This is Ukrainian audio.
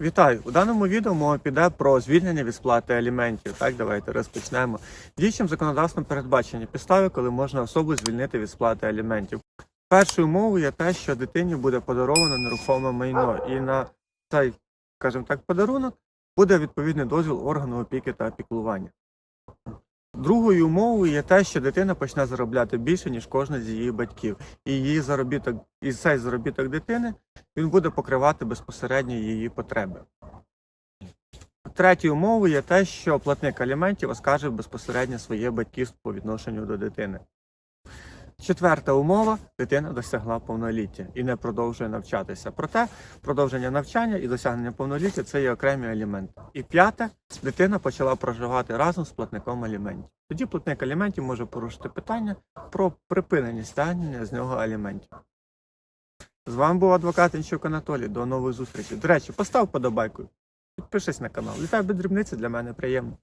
Вітаю! У даному відео мова піде про звільнення від сплати аліментів. Так, давайте розпочнемо. Діючим законодавством передбачені підстави, коли можна особу звільнити від сплати аліментів. Першою умовою є те, що дитині буде подаровано нерухоме майно, і на цей, скажімо так, подарунок буде відповідний дозвіл органу опіки та піклування. Другою умовою є те, що дитина почне заробляти більше, ніж кожен з її батьків, і її заробіток, і цей заробіток дитини він буде покривати безпосередньо її потреби. Третьою умовою є те, що платник аліментів оскаржив безпосередньо своє батьківство по відношенню до дитини. Четверта умова дитина досягла повноліття і не продовжує навчатися. Проте продовження навчання і досягнення повноліття це є окремі аліменти. І п'яте, дитина почала проживати разом з платником аліментів. Тоді платник аліментів може порушити питання про припинення стягнення з нього аліментів. З вами був адвокат Інчук Анатолій. До нових зустрічей. До речі, постав подобайку, підпишись на канал. Літай без дрібниці для мене приємно.